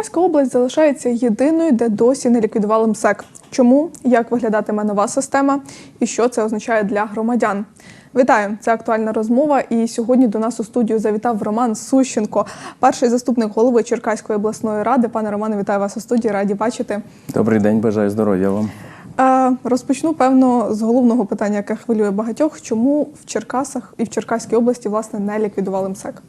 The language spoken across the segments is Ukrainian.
Черкаська область залишається єдиною, де досі не ліквідували МСЕК. Чому, як виглядатиме нова система і що це означає для громадян? Вітаю! Це актуальна розмова. І сьогодні до нас у студію завітав Роман Сущенко, перший заступник голови Черкаської обласної ради. Пане Романе, вітаю вас у студії. Раді бачити. Добрий день, бажаю здоров'я вам. Е, Розпочну певно з головного питання, яке хвилює багатьох. Чому в Черкасах і в Черкаській області власне не ліквідували МСЕК?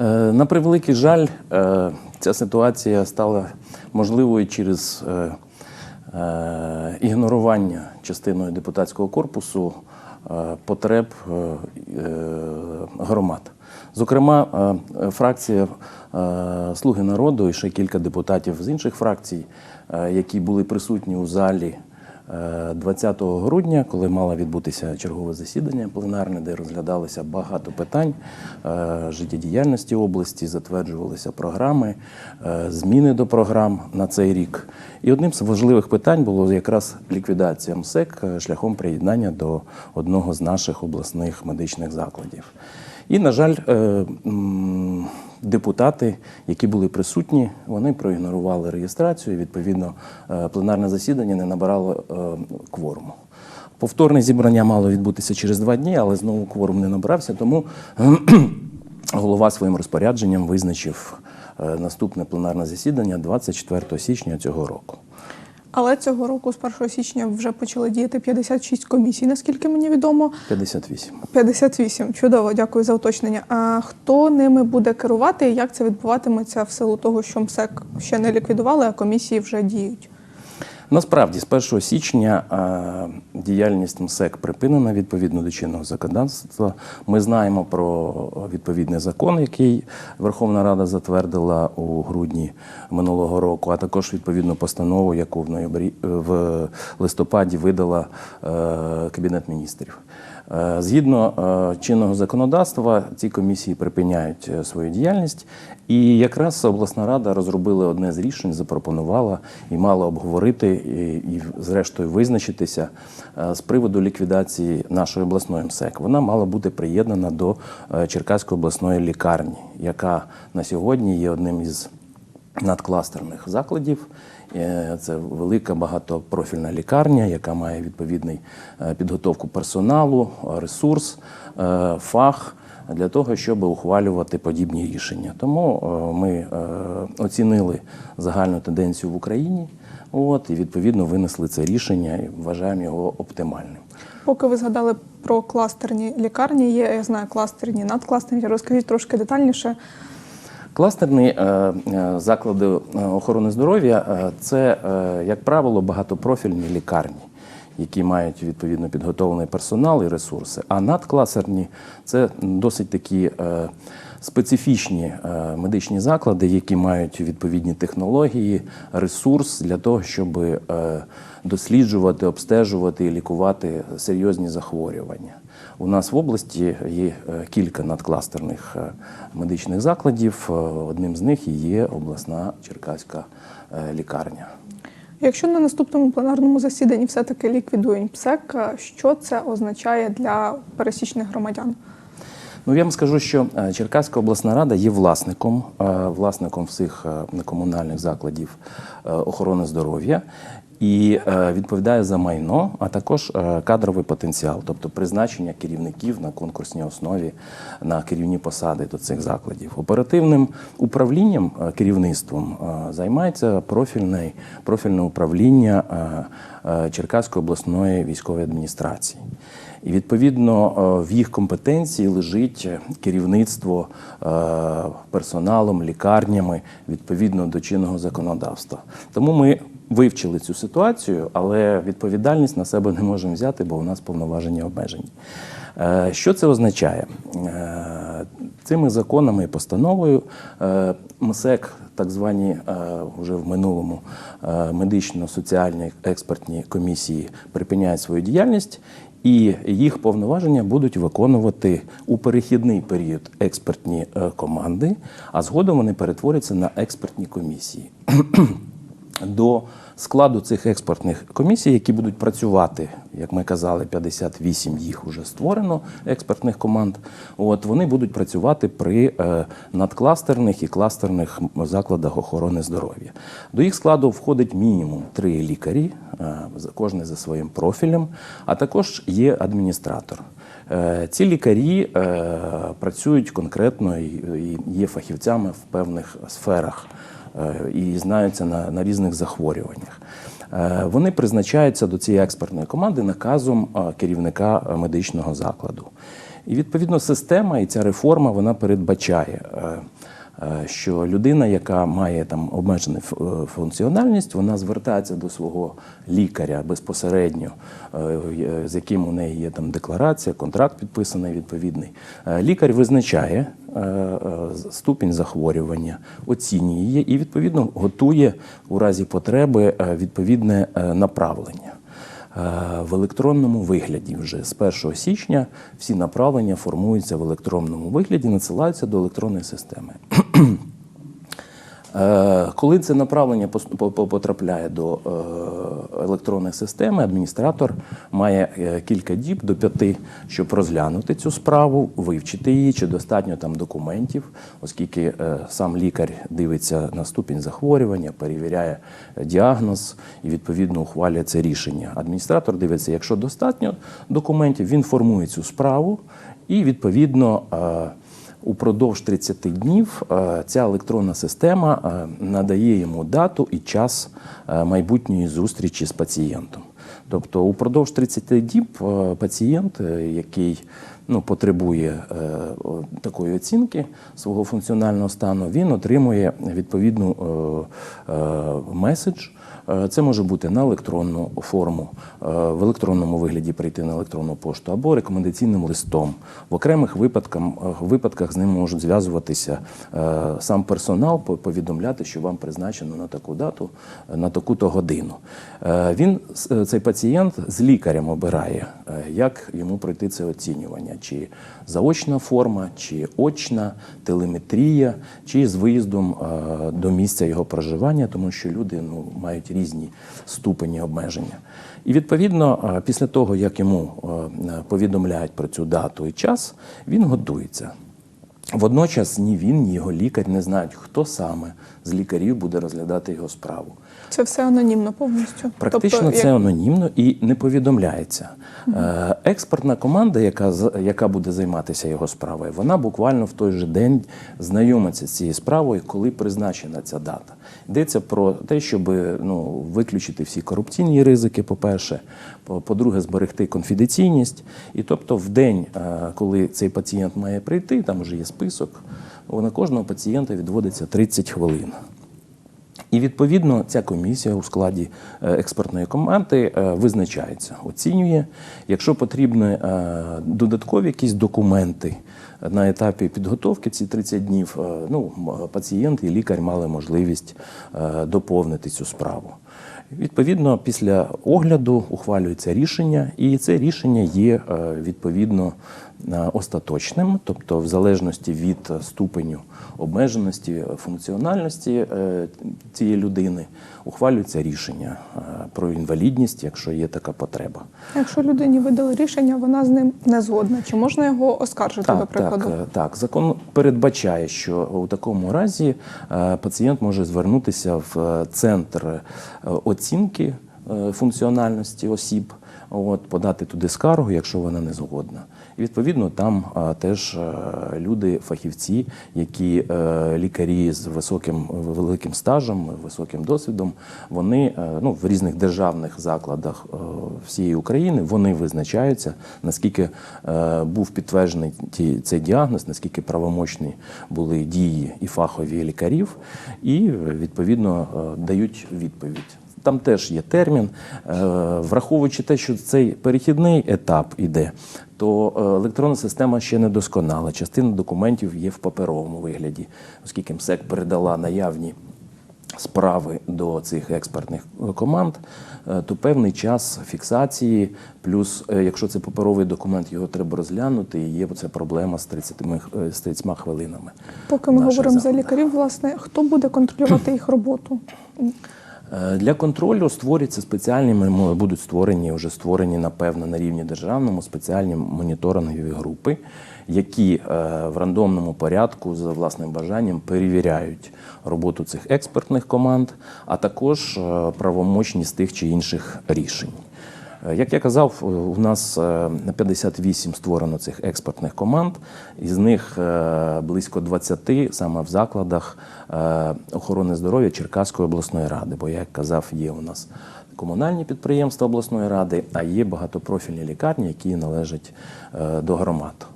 Е, На превеликий жаль, е, ця ситуація стала можливою через е, ігнорування частиною депутатського корпусу потреб громад. Зокрема, фракція Слуги народу і ще кілька депутатів з інших фракцій, які були присутні у залі 20 грудня, коли мало відбутися чергове засідання пленарне, де розглядалося багато питань е, життєдіяльності області, затверджувалися програми, е, зміни до програм на цей рік. І одним з важливих питань було якраз ліквідація МСЕК е, шляхом приєднання до одного з наших обласних медичних закладів. І, на жаль, е, депутати, які були присутні, вони проігнорували реєстрацію. Відповідно, е, пленарне засідання не набирало е, кворуму. Повторне зібрання мало відбутися через два дні, але знову кворум не набрався. Тому голова своїм розпорядженням визначив е, наступне пленарне засідання 24 січня цього року. Але цього року, з 1 січня, вже почали діяти 56 комісій, наскільки мені відомо. 58. 58. Чудово, дякую за уточнення. А хто ними буде керувати і як це відбуватиметься в силу того, що МСЕК ще не ліквідували, а комісії вже діють? Насправді, з 1 січня діяльність МСЕК припинена відповідно до чинного законодавства. Ми знаємо про відповідний закон, який Верховна Рада затвердила у грудні минулого року, а також відповідну постанову, яку в ноябрі в листопаді видала е, Кабінет міністрів. Е, Згідно е, чинного законодавства, ці комісії припиняють е, свою діяльність, і якраз обласна рада розробила одне з рішень, запропонувала і мала обговорити і, зрештою визначитися з приводу ліквідації нашої обласної МСЕК. Вона мала бути приєднана до Черкаської обласної лікарні, яка на сьогодні є одним із надкластерних закладів. Е, Це велика багатопрофільна лікарня, яка має відповідний е, підготовку персоналу, ресурс, е, фах для того, щоб ухвалювати подібні рішення. Тому ми оцінили загальну тенденцію в Україні. От і відповідно винесли це рішення і вважаємо його оптимальним. Поки ви згадали про кластерні лікарні, є, я знаю, кластерні, надкластерні. Розкажіть трошки детальніше. Кластерні е, е, заклади е, охорони здоров'я це, як правило, багатопрофільні лікарні, які мають відповідно підготовлений персонал і ресурси. А надкластерні це досить такі специфічні медичні заклади, які мають відповідні технології, ресурс для того, щоб досліджувати, обстежувати і лікувати серйозні захворювання. У нас в області є е, кілька надкластерних е, медичних закладів. Е, Одним з них є обласна черкаська лікарня. Якщо на наступному пленарному засіданні все-таки ліквідують МСЕК, що це означає для пересічних громадян? Ну, я вам скажу, що Черкаська обласна рада є власником, власником всіх комунальних закладів охорони здоров'я і е, відповідає за майно, а також е, кадровий потенціал, тобто призначення керівників на конкурсній основі на керівні посади до цих закладів. Оперативним управлінням, е, керівництвом займається профільне, профільне управління Черкаської обласної військової адміністрації. І відповідно в їх компетенції лежить керівництво персоналом, лікарнями відповідно до чинного законодавства. Тому ми вивчили цю ситуацію, але відповідальність на себе не можемо взяти, бо у нас повноваження обмежені. Е, Що це означає? Е, Цими законами і постановою е, МСЕК, так звані вже в минулому медично-соціальні експертні комісії припиняють свою діяльність, і їх повноваження будуть виконувати у перехідний період експертні команди, а згодом вони перетворяться на експертні комісії. До складу цих експертних комісій, які будуть працювати, як ми казали, 58 їх вже створено експертних команд. От вони будуть працювати при е, надкластерних і кластерних закладах охорони здоров'я. До їх складу входить мінімум три лікарі, е, кожен за своїм профілем, а також є адміністратор. Е, Ці лікарі працюють конкретно і є фахівцями в певних сферах і знаються на, на різних захворюваннях. Е, Вони призначаються до цієї експертної команди наказом е, керівника е, медичного закладу. І відповідно система і ця реформа вона передбачає. Е, Що людина, яка має там обмежену е, функціональність, вона звертається до свого лікаря безпосередньо, е, з яким у неї є там декларація, контракт підписаний відповідний. Лікар визначає ступінь захворювання, оцінює її і відповідно готує у разі потреби відповідне направлення. Е, В електронному вигляді вже з 1 січня всі направлення формуються в електронному вигляді, надсилаються до електронної системи. Е, Коли це направлення потрапляє до е, електронної системи, адміністратор має е, кілька діб до п'яти, щоб розглянути цю справу, вивчити її, чи достатньо там документів, оскільки е, сам лікар дивиться на ступінь захворювання, перевіряє е, діагноз і відповідно ухвалює це рішення. Адміністратор дивиться, якщо достатньо документів, він формує цю справу і відповідно. Упродовж 30 днів е, ця електронна система е, надає йому дату і час е, майбутньої зустрічі з пацієнтом. Тобто, упродовж 30 діб пацієнт, який ну, потребує е, такої оцінки свого функціонального стану, він отримує відповідну е, е, меседж. Е, Це може бути на електронну форму, е, в електронному вигляді прийти на електронну пошту або рекомендаційним листом. В окремих випадках, випадках з ним можуть зв'язуватися е, сам персонал, повідомляти, що вам призначено на таку дату, е, на таку-то годину. Е, Він, е, цей пацієнт, з лікарем обирає, е, як йому пройти це оцінювання, чи заочна форма, чи очна, телеметрія, чи з виїздом е, до місця його проживання, тому що люди ну, мають різні ступені обмеження. І відповідно, е, після того, як йому е, повідомляють про цю дату і час, він готується. Водночас ні він, ні його лікар не знають, хто саме з лікарів буде розглядати його справу. Це все анонімно повністю. Практично тобто, це як- анонімно і не повідомляється. Е, Експертна команда, яка, яка буде займатися його справою, вона буквально в той же день знайомиться з цією справою, коли призначена ця дата. Йдеться про те, щоб ну, виключити всі корупційні ризики, по-перше, по- по-друге, зберегти конфіденційність. І тобто, в день, е, коли цей пацієнт має прийти, там вже є список, на кожного пацієнта відводиться 30 хвилин. І відповідно ця комісія у складі е, експертної команди е, визначається, оцінює. Якщо потрібні е, додаткові якісь документи на етапі підготовки, ці 30 днів, ну, пацієнт і лікар мали можливість доповнити цю справу. Відповідно, після огляду ухвалюється рішення, і це рішення є відповідно остаточним, тобто в залежності від е, ступеню обмеженості, е, функціональності е, цієї людини ухвалюється рішення е, про інвалідність, якщо є така потреба. Якщо людині видали рішення, вона з ним не згодна. Чи можна його оскаржити, до прикладу? Так, е, так, закон передбачає, що у такому разі е, пацієнт може звернутися в е, центр е, оцінки е, функціональності осіб, от, подати туди скаргу, якщо вона не згодна. Відповідно там теж е, люди, фахівці, які е, лікарі з високим великим стажем, високим досвідом, вони е, ну, в різних державних закладах всієї України вони визначаються, наскільки був підтверджений ті, цей діагноз, наскільки правомочні були дії і фахові лікарів, і відповідно дають відповідь. Там теж є термін. Е, Враховуючи те, що цей перехідний етап іде, то е, електронна система ще не досконала. Частина документів є в паперовому вигляді, оскільки МСЕК передала наявні справи до цих експертних команд, е, то певний час фіксації, плюс, якщо це паперовий документ, його треба розглянути, і є ця проблема з 30, е, з 30 хвилинами. Поки ми говоримо за лікарів, власне, хто буде контролювати їх роботу? Е, Для контролю створюються спеціальні, будуть створені, вже створені, напевно, на рівні державному спеціальні моніторингові групи, які е, в рандомному порядку за власним бажанням перевіряють роботу цих експертних команд, а також е, правомочність тих чи інших рішень. Е, Як я казав, е, у нас е, на 58 створено цих експертних команд, із них е, близько 20 саме в закладах е, охорони здоров'я Черкаської обласної ради. Бо, як казав, є у нас комунальні підприємства обласної ради, а є багатопрофільні лікарні, які належать е, до громад.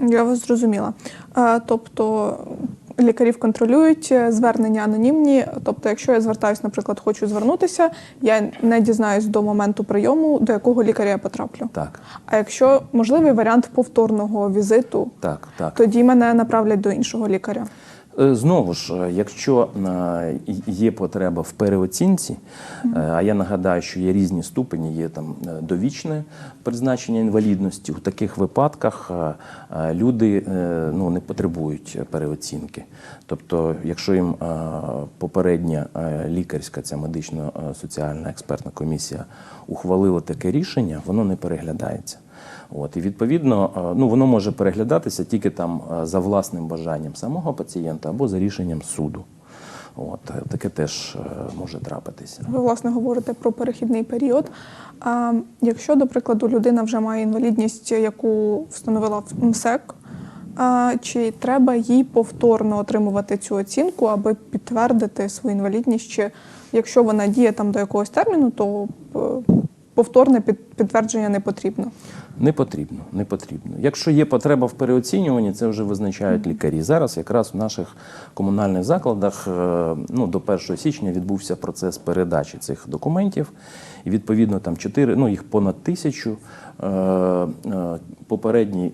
Я вас зрозуміла. Е, Тобто лікарів контролюють, е, звернення анонімні. Тобто, якщо я звертаюсь, наприклад, хочу звернутися, я не дізнаюсь до моменту прийому, до якого лікаря я потраплю. Так, А якщо можливий варіант повторного візиту, так, так. тоді мене направлять до іншого лікаря. Е, Знову ж, е, якщо е, є потреба в переоцінці, а я нагадаю, що є різні ступені, є там довічне призначення інвалідності. У таких випадках люди ну, не потребують переоцінки. Тобто, якщо їм попередня лікарська, ця медична е, соціальна експертна комісія ухвалила таке рішення, воно не переглядається. От, і відповідно, е, ну, воно може переглядатися тільки там е, за власним бажанням самого пацієнта або за рішенням суду. От, е, таке теж може трапитися. Ви власне говорите про перехідний період. А якщо, до прикладу, людина вже має інвалідність, яку встановила МСЕК, чи треба їй повторно отримувати цю оцінку, аби підтвердити свою інвалідність? Чи якщо вона діє там до якогось терміну, то повторне підтвердження не потрібно? Не потрібно, не потрібно. Якщо є потреба в переоцінюванні, це вже визначають лікарі. Зараз якраз в наших комунальних закладах е, ну, до 1 січня відбувся процес передачі цих документів. І відповідно там 4, ну їх понад тисячу. Е, е, Попереднє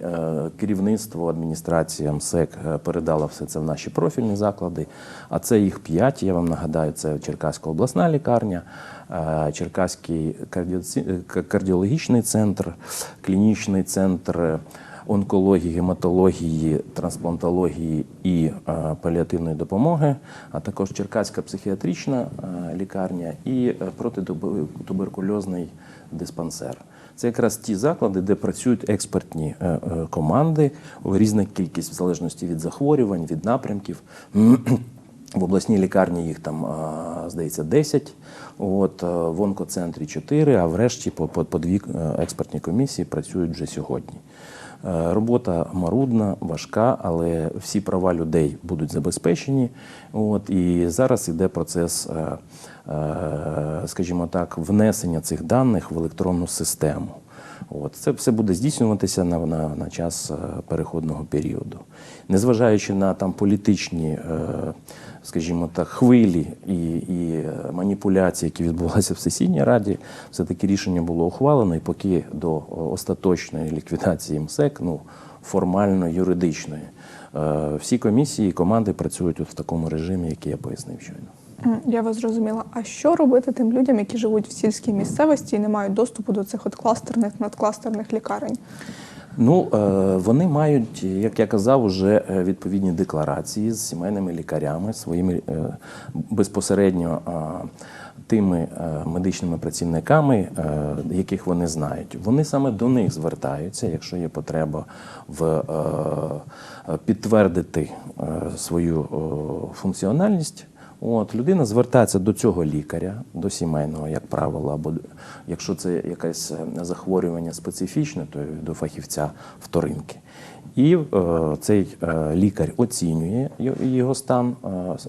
керівництво адміністрація МСЕК передало все це в наші профільні заклади. А це їх п'ять. Я вам нагадаю, це Черкаська обласна лікарня, Черкаський кардіоці- е, кардіологічний центр, клінічний центр онкології, гематології, трансплантології і е, паліативної допомоги, а також Черкаська психіатрична е, лікарня і е, протитуберкульозний диспансер. Це якраз ті заклади, де працюють експертні е, е, команди різна кількість, в залежності від захворювань, від напрямків. В обласній лікарні їх там, здається, 10, от, е, в онкоцентрі 4, а врешті по, по, по дві е, експертні комісії працюють вже сьогодні. Е, Робота марудна, важка, але всі права людей будуть забезпечені. От, і зараз йде процес, скажімо так, внесення цих даних в електронну систему. От, це все буде здійснюватися на, на, на час переходного періоду. Незважаючи на там політичні, скажімо так, хвилі і, і е, маніпуляції, які відбулися в сесійній раді, все-таки рішення було ухвалено, і поки до остаточної ліквідації МСЕК, ну формально юридичної, е, всі комісії і команди працюють от в такому режимі, який я пояснив щойно. Я вас зрозуміла. А що робити тим людям, які живуть в сільській місцевості і не мають доступу до цих от кластерних надкластерних лікарень? Ну, е, вони мають, як я казав, уже е, відповідні декларації з сімейними лікарями, своїми е, безпосередньо тими медичними працівниками, яких вони знають. Вони саме до них звертаються, якщо є потреба в підтвердити свою функціональність. От, людина звертається до цього лікаря, до сімейного, як правило, або якщо це якесь е, захворювання специфічне, то до фахівця вторинки. І е, цей е, лікар оцінює його стан,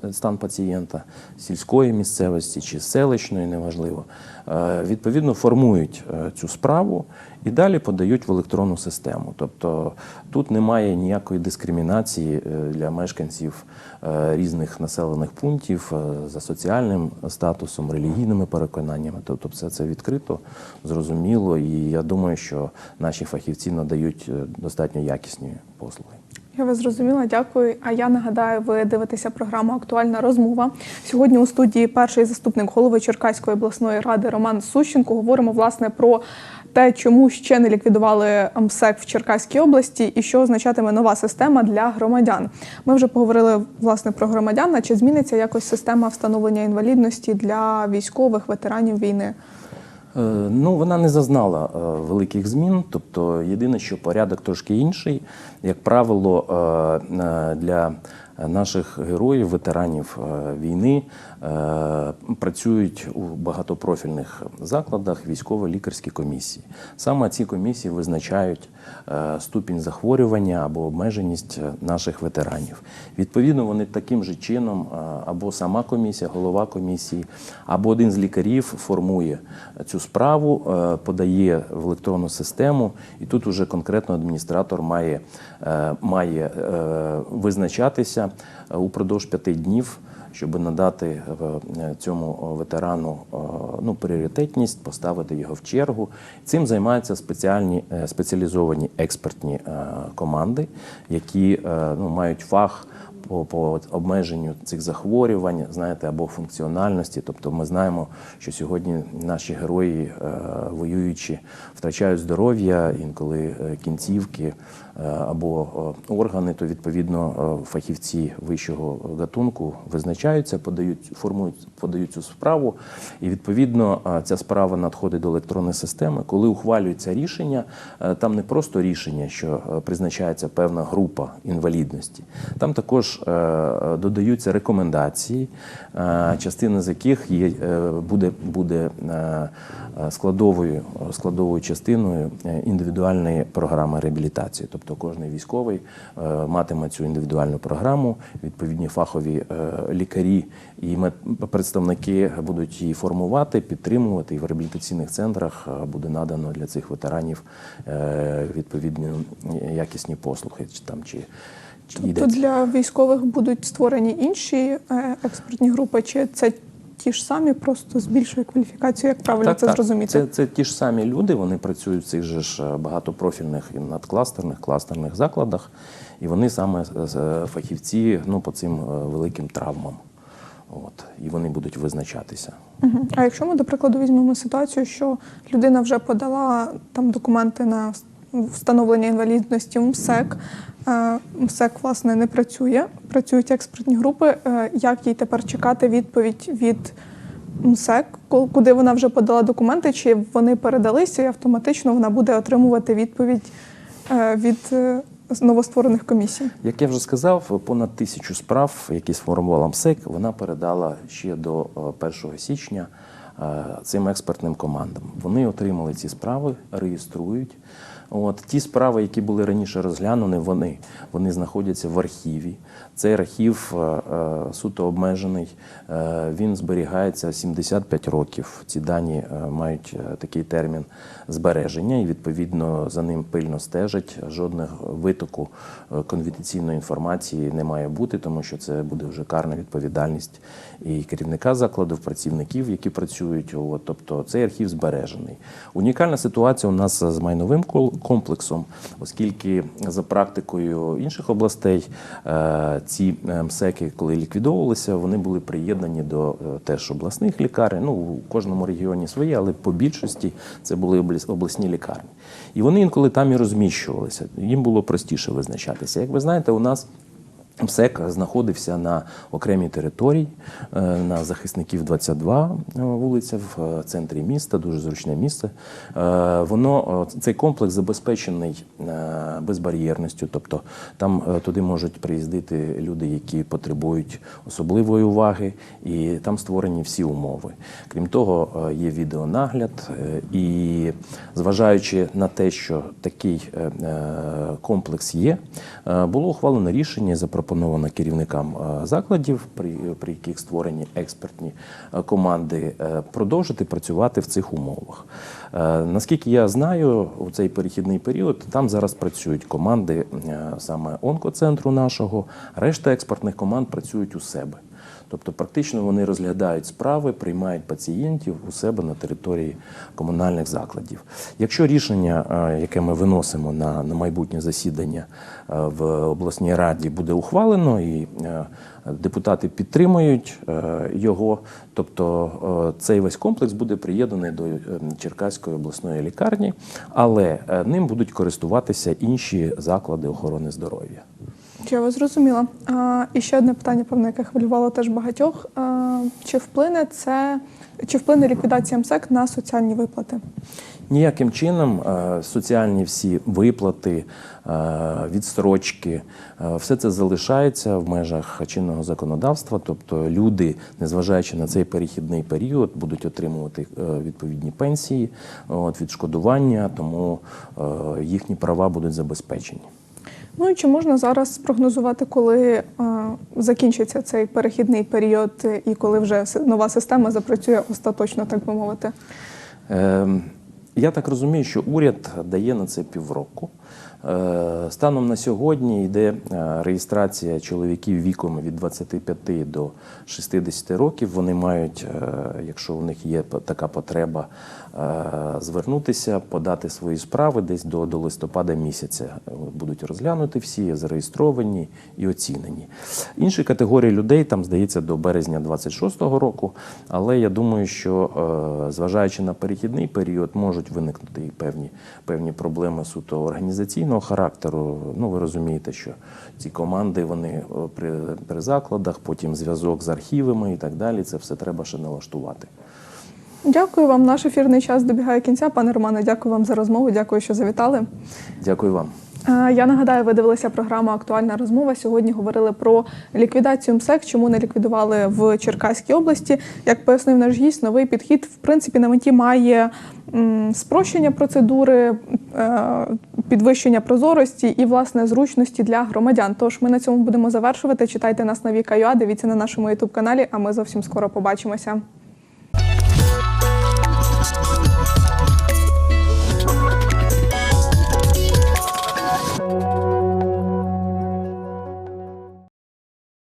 е, стан пацієнта сільської місцевості чи селищної, неважливо. Е, відповідно, формують е, цю справу і далі подають в електронну систему. Тобто тут немає ніякої дискримінації е, для мешканців е, різних населених пунктів е, за соціальним статусом, релігійними переконаннями. Тобто, все це відкрито, зрозуміло, і я думаю, що наші фахівці надають достатньо якісні послуги. Я вас зрозуміла, дякую. А я нагадаю, ви дивитеся програму Актуальна розмова. Сьогодні у студії перший заступник голови Черкаської обласної ради Роман Сущенко. Говоримо власне про те, чому ще не ліквідували МСЕК в Черкаській області і що означатиме нова система для громадян. Ми вже поговорили власне про громадян. А чи зміниться якось система встановлення інвалідності для військових ветеранів війни? Е, Ну, вона не зазнала е, великих змін, тобто єдине, що порядок трошки інший. Як правило, е, для наших героїв, ветеранів війни працюють у багатопрофільних закладах військово-лікарські комісії. Саме ці комісії визначають е, ступінь захворювання або обмеженість е, наших ветеранів. Відповідно, вони таким же чином е, або сама комісія, голова комісії, або один з лікарів формує цю справу, е, подає в електронну систему, і тут уже конкретно адміністратор має, е, має е, визначатися е, упродовж п'яти днів. Щоб надати е, цьому ветерану е, ну, пріоритетність, поставити його в чергу. Цим займаються спеціальні е, спеціалізовані експертні е, команди, які е, ну, мають фах по, по обмеженню цих захворювань, знаєте, або функціональності. Тобто ми знаємо, що сьогодні наші герої, е, воюючи, втрачають здоров'я, інколи е, кінцівки е, або органи, то відповідно фахівці вищого гатунку визначаються, подають, формують, подають цю справу, і відповідно ця справа надходить до електронної системи. Коли ухвалюється рішення, там не просто рішення, що призначається певна група інвалідності, там також е, додаються рекомендації, е, частина з яких є, е, буде, буде складовою, складовою частиною індивідуальної програми реабілітації. Тобто кожен військовий матиме цю індивідуальну програму, відповідні фахові лікарі і представники будуть її формувати, підтримувати, і в реабілітаційних центрах буде надано для цих ветеранів відповідні якісні послуги, чи там чи. Тобто йдеться. для військових будуть створені інші е, експертні групи, чи це ті ж самі, просто з більшою кваліфікацією? Як правильно це зрозуміти? Це, це ті ж самі люди, вони працюють в цих же ж е, багатопрофільних і надкластерних, кластерних закладах, і вони саме фахівці ну, по цим е, великим травмам. От, і вони будуть визначатися. Мгм. А якщо ми, до прикладу, візьмемо ситуацію, що людина вже подала там документи на встановлення інвалідності МСЕК, е, МСЕК, власне, не працює, працюють експертні групи. е, Як їй тепер чекати відповідь від МСЕК, куди вона вже подала документи, чи вони передалися, і автоматично вона буде отримувати відповідь е, від новостворених комісій? Як я вже сказав, понад тисячу справ, які сформувала МСЕК, вона передала ще до е, 1 січня цим експертним командам. Вони отримали ці справи, реєструють. От ті справи, які були раніше розглянені, вони, вони знаходяться в архіві. Цей архів е, е, суто обмежений. Е, Він зберігається 75 років. Ці дані е, мають е, такий термін збереження, і відповідно за ним пильно стежать. Жодного витоку е, конфіденційної інформації не має бути, тому що це буде вже карна відповідальність і керівника закладу, працівників, які працюють. От, тобто цей архів збережений. Унікальна ситуація у нас з майновим комплексом, оскільки за практикою інших областей е, ці е, МСЕКи, коли ліквідовувалися, вони були приєднані до е, теж обласних лікарень. Ну, у кожному регіоні свої, але по більшості це були облас- обласні лікарні. І вони інколи там і розміщувалися. Їм було простіше визначатися. Як ви знаєте, у нас МСЕК знаходився на окремій території е, на захисників 22 е, вулиця в е, центрі міста, дуже зручне місце. Воно цей комплекс забезпечений безбар'єрністю, тобто там туди можуть приїздити люди, які потребують особливої уваги, і там створені всі умови. Крім того, є відеонагляд, і зважаючи на те, що такий комплекс є, було ухвалено рішення і запропоновано керівникам е, закладів, при, при яких створені експертні е, команди, е, продовжити працювати в цих умовах. Наскільки я знаю, у цей перехідний період там зараз працюють команди саме онкоцентру нашого, решта експертних команд працюють у себе. Тобто, практично вони розглядають справи, приймають пацієнтів у себе на території комунальних закладів. Якщо рішення, е, яке ми виносимо на, на майбутнє засідання е, в обласній раді, буде ухвалено і е, депутати підтримують його, тобто цей весь комплекс буде приєднаний до Черкаської обласної лікарні, але ним будуть користуватися інші заклади охорони здоров'я. Я вас зрозуміла. А, і ще одне питання, певне, яке хвилювало теж багатьох. А, чи вплине це, чи вплине ліквідація МСЕК на соціальні виплати? Ніяким чином соціальні всі виплати, відстрочки, все це залишається в межах чинного законодавства. Тобто люди, незважаючи на цей перехідний період, будуть отримувати е, відповідні пенсії, відшкодування, тому е, їхні права будуть забезпечені. Ну і чи можна зараз спрогнозувати, коли а, закінчиться цей перехідний період і коли вже нова система запрацює остаточно, так би мовити? Ем, Я так розумію, що уряд дає на це півроку. Е, Станом на сьогодні йде е, реєстрація чоловіків віком від 25 до 60 років. Вони мають, е, якщо у них є така потреба, звернутися, подати свої справи десь до, до листопада місяця. Будуть розглянути всі, зареєстровані і оцінені. Інші категорії людей там здається до березня 26-го року. Але я думаю, що зважаючи на перехідний період, можуть виникнути і певні, певні проблеми суто організаційного характеру. Ну, ви розумієте, що ці команди вони е, при, при закладах, потім зв'язок з архівами і так далі. Це все треба ще налаштувати. Дякую вам. Наш ефірний час добігає кінця. Пане Романе, дякую вам за розмову. Дякую, що завітали. Дякую вам. Я нагадаю, ви дивилися програму Актуальна розмова. Сьогодні говорили про ліквідацію МСЕК, чому не ліквідували в Черкаській області. Як пояснив наш гість, новий підхід в принципі на меті має спрощення процедури, е, підвищення прозорості і власне зручності для громадян. Тож ми на цьому будемо завершувати. Читайте нас на Віка.ua, дивіться на нашому ютуб каналі. А ми зовсім скоро побачимося.